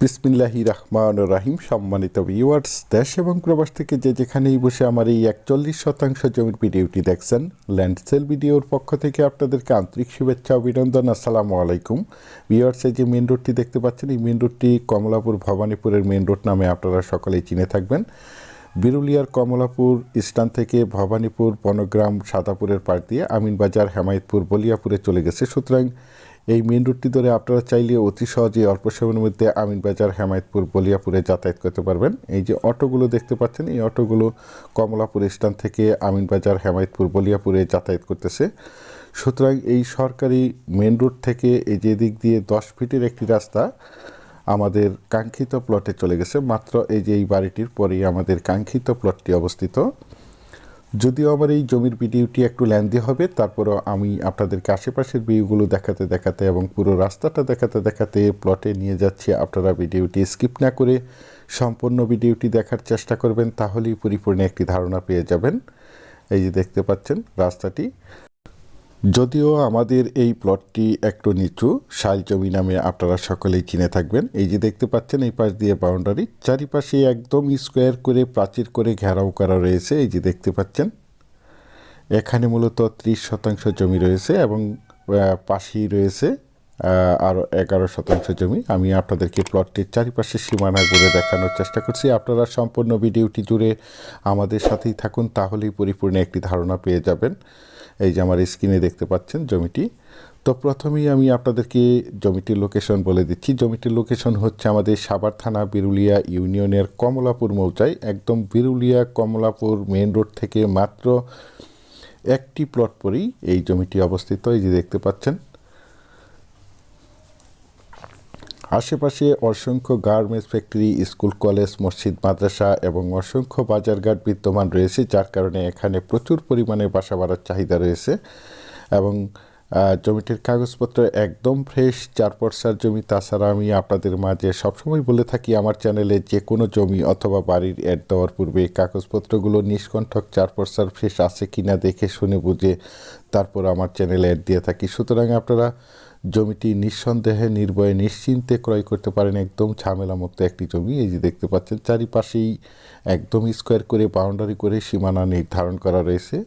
বিসমিল্লাহি রহমান রাহিম, সম্মানিত ভিউয়ার্স দেশ এবং প্রবাস থেকে যে যেখানেই বসে আমার এই একচল্লিশ শতাংশ জমির ভিডিওটি দেখছেন, ল্যান্ড সেল ভিডিওর পক্ষ থেকে আপনাদেরকে আন্তরিক শুভেচ্ছা, অভিনন্দন, আসসালামু আলাইকুম। ভিউয়ার্স এই যে মেন রোডটি দেখতে পাচ্ছেন, এই মেন রোডটি কমলাপুর ভবানীপুরের মেন রোড নামে আপনারা সকলেই চিনে থাকবেন। বিরুলিয়ার কমলাপুর স্থান থেকে ভবানীপুর বনগ্রাম সাদাপুরের পাশ দিয়ে আমিনবাজার হেমায়তপুর বলিয়াপুরে চলে গেছে। সুতরাং এই মেন রুটটি ধরে আপনারা চাইলে অতি সহজে অল্প সময়ের মধ্যে আমিনবাজার হেমায়তপুর বলিয়াপুরে যাতায়াত করতে পারবেন। এই যে অটোগুলো দেখতে পাচ্ছেন, এই অটোগুলো কমলাপুর স্থান থেকে আমিনবাজার হেমায়তপুর বলিয়াপুরে যাতায়াত করতেছে। সুতরাং এই সরকারি মেন রুট থেকে এই যে দিক দিয়ে দশ ফিটের একটি রাস্তা আমাদের কাঙ্ক্ষিত প্লটে চলে গেছে। মাত্র এই যে এই বাড়িটির পরেই আমাদের কাঙ্ক্ষিত প্লটটি অবস্থিত। যদিও আমার এই জমির ভিডিওটি একটু ল্যান্দি হবে, তারপরও আমি আপনাদেরকে আশেপাশের ভিউগুলো দেখাতে দেখাতে এবং পুরো রাস্তাটা দেখাতে দেখাতে প্লটে নিয়ে যাচ্ছি। আপনারা ভিডিওটি স্কিপ না করে সম্পূর্ণ ভিডিওটি দেখার চেষ্টা করবেন, তাহলেই পরিপূর্ণ একটি ধারণা পেয়ে যাবেন। এই যে দেখতে পাচ্ছেন রাস্তাটি। যদিও আমাদের এই প্লটটি একটু নিচু, শাল জমি নামে আপনারা সকলেই চিনে থাকবেন। এই যে দেখতে পাচ্ছেন, এই পাশ দিয়ে বাউন্ডারি চারিপাশে একদম স্কোয়ার করে, প্রাচীর করে ঘেরাও করা রয়েছে। এই যে দেখতে পাচ্ছেন, এখানে মূলত ত্রিশ শতাংশ জমি রয়েছে এবং পাশেই রয়েছে আরও এগারো শতাংশ জমি। আমি আপনাদেরকে প্লটটির চারিপাশে সীমানা ঘুরে দেখানোর চেষ্টা করছি। আপনারা সম্পূর্ণ ভিডিওটি জুড়ে আমাদের সাথেই থাকুন, তাহলেই পরিপূর্ণ একটি ধারণা পেয়ে যাবেন। এই যে আমার স্ক্রিনে দেখতে পাচ্ছেন জমিটি। তো প্রথমেই আমি আপনাদেরকে জমিটির লোকেশন বলে দিচ্ছি। জমিটির লোকেশন হচ্ছে আমাদের সাভার থানা বিরুলিয়া ইউনিয়নের কমলাপুর মৌজায় একদম বিরুলিয়া কমলাপুর মেন রোড থেকে মাত্র একটি প্লট পরেই এই জমিটি অবস্থিত। এই যে দেখতে পাচ্ছেন আশেপাশে অসংখ্য গার্মেন্টস ফ্যাক্টরি, স্কুল, কলেজ, মসজিদ, মাদ্রাসা এবং অসংখ্য বাজারঘাট বিদ্যমান রয়েছে, যার কারণে এখানে প্রচুর পরিমাণে বাসা বাড়ার চাহিদা রয়েছে এবং জমিটির কাগজপত্র একদম ফ্রেশ, চার পর্সার জমি। তাছাড়া আমি আপনাদের মাঝে সবসময় বলে থাকি, আমার চ্যানেলে যে কোনো জমি অথবা বাড়ির অ্যাড দেওয়ার পূর্বে কাগজপত্রগুলো নিষ্কণ্ঠক, চার পর্সার ফ্রেশ আছে কিনা দেখে শুনে বুঝে তারপর আমার চ্যানেলে অ্যাড দিয়ে থাকি। সুতরাং আপনারা জমিটি নিঃসন্দেহে নির্ভয়ে নিশ্চিন্তে ক্রয় করতে পারেন একদম ঝামেলামুক্ত একটি জমি। এই যে দেখতে পাচ্ছেন, চারিপাশেই একদম স্কোয়ার করে, বাউন্ডারি করে সীমানা নির্ধারণ করা রয়েছে।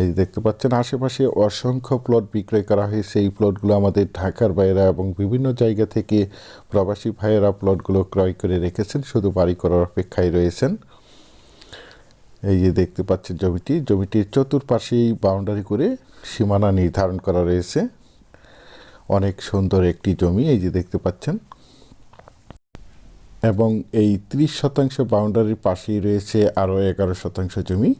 এই যে দেখতে পাচ্ছেন, আশেপাশে অসংখ্য প্লট বিক্রয় করা হয়েছে। এই প্লটগুলো আমাদের ঢাকার বাইরা এবং বিভিন্ন জায়গা থেকে প্রবাসী ভাইয়েরা প্লটগুলো ক্রয় করে রেখেছেন, শুধু বাড়ি করার অপেক্ষায় রয়েছেন। এই যে দেখতে পাচ্ছেন জমিটি, জমিটির চতুর্পাশেই বাউন্ডারি করে সীমানা নির্ধারণ করা রয়েছে। অনেক সুন্দর একটি জমি, এই যে দেখতে পাচ্ছেন। এবং এই ত্রিশ শতাংশ বাউন্ডারির পাশেই রয়েছে আরও এগারো শতাংশ জমি।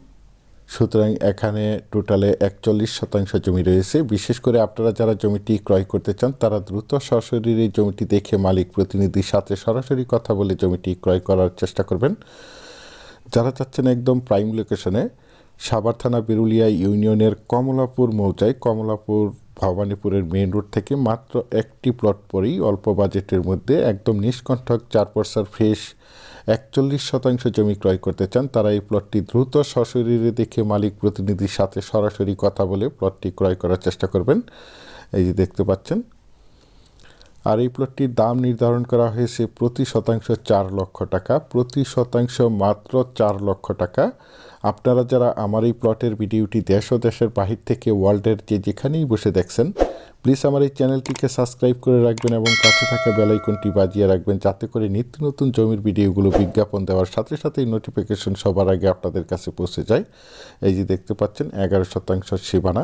সুতরাং এখানে টোটালে একচল্লিশ শতাংশ জমি রয়েছে। বিশেষ করে আপনারা যারা জমিটি ক্রয় করতে চান, তারা দ্রুত সরাসরি এই জমিটি দেখে মালিক প্রতিনিধির সাথে সরাসরি কথা বলে জমিটি ক্রয় করার চেষ্টা করবেন। যারা চাচ্ছেন একদম প্রাইম লোকেশনে, সাভার থানা, বিরুলিয়া ইউনিয়নের কমলাপুর মৌজায় কমলাপুর ভবানীপুরের মেইন রোড থেকে মাত্র একটি প্লট পরেই অল্প বাজেটের মধ্যে একদম নিষ্কণ্ঠক চার পয়সার ফ্রেশ একচল্লিশ শতাংশ জমি ক্রয় করতে চান, তারা এই প্লটটি দ্রুত সশরীরে দেখে মালিক প্রতিনিধির সাথে সরাসরি কথা বলে প্লটটি ক্রয় করার চেষ্টা করবেন। এই যে দেখতে পাচ্ছেন আর এই প্লটটির দাম নির্ধারণ করা হয়েছে প্রতি শতাংশ চার লক্ষ টাকা, প্রতি শতাংশ মাত্র চার লক্ষ টাকা। আপনারা যারা আমার এই প্লটের ভিডিওটি দেশ ও দেশের বাহির থেকে ওয়ার্ল্ডের যে যেখানেই বসে দেখছেন প্লিজ আমার এই চ্যানেলটিকে সাবস্ক্রাইব করে রাখবেন এবং কাছে থাকা বেলাইকনটি বাজিয়ে রাখবেন, যাতে করে নিত্য নতুন জমির ভিডিওগুলো বিজ্ঞাপন দেওয়ার সাথে সাথেই নোটিফিকেশন সবার আগে আপনাদের কাছে পৌঁছে যায়। এই যে দেখতে পাচ্ছেন, এগারো শতাংশ সীমানা।